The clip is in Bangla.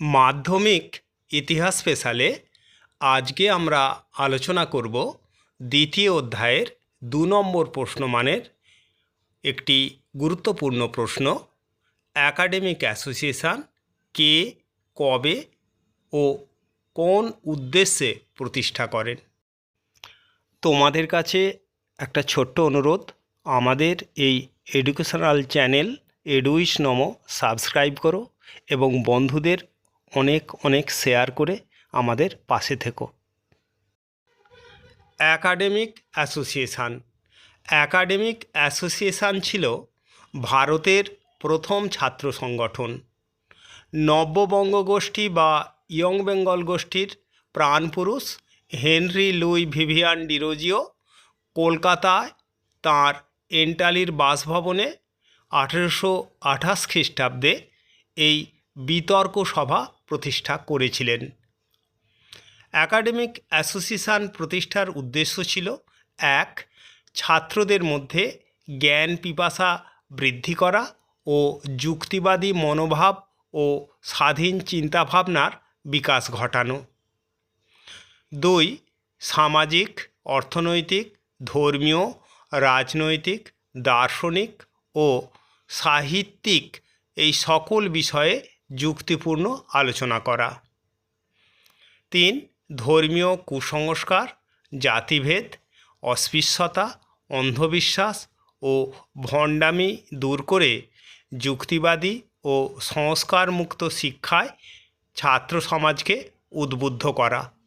মাধ্যমিক ইতিহাস স্পেশালে আজকে আমরা আলোচনা করব দ্বিতীয় অধ্যায়ের দু নম্বর প্রশ্নমানের একটি গুরুত্বপূর্ণ প্রশ্ন। অ্যাকাডেমিক অ্যাসোসিয়েশন কে কবে ও কোন উদ্দেশ্যে প্রতিষ্ঠা করেন? তোমাদের কাছে একটা ছোট্ট অনুরোধ, আমাদের এই এডুকেশনাল চ্যানেল এডুইস নম সাবস্ক্রাইব করো এবং বন্ধুদের অনেক অনেক শেয়ার করে আমাদের পাশে থেকো। Academic association. অ্যাকাডেমিক অ্যাসোসিয়েশান ছিল ভারতের প্রথম ছাত্র সংগঠন। নব্যবঙ্গ গোষ্ঠী বা ইয়ং বেঙ্গল গোষ্ঠীর প্রাণপুরুষ হেনরি লুই ভিভিয়ান ডিরোজিও কলকাতায় তাঁর এন্টালির বাসভবনে আঠেরোশো আঠাশ খ্রিস্টাব্দে এই বিতর্ক সভা প্রতিষ্ঠা করেছিলেন। অ্যাকাডেমিক অ্যাসোসিয়েশন প্রতিষ্ঠার উদ্দেশ্য ছিল, এক, ছাত্রদের মধ্যে জ্ঞান পিপাসা বৃদ্ধি করা ও যুক্তিবাদী মনোভাব ও স্বাধীন চিন্তাভাবনার বিকাশ ঘটানো। দুই, সামাজিক, অর্থনৈতিক, ধর্মীয়, রাজনৈতিক, দার্শনিক ও সাহিত্যিক এই সকল বিষয়ে যুক্তিপূর্ণ আলোচনা করা। তিন, ধর্মীয় কুসংস্কার, জাতিভেদ, অস্পৃশ্যতা, অন্ধবিশ্বাস ও ভণ্ডামি দূর করে যুক্তিবাদী ও সংস্কারমুক্ত শিক্ষায় ছাত্র সমাজকে উদ্বুদ্ধ করা।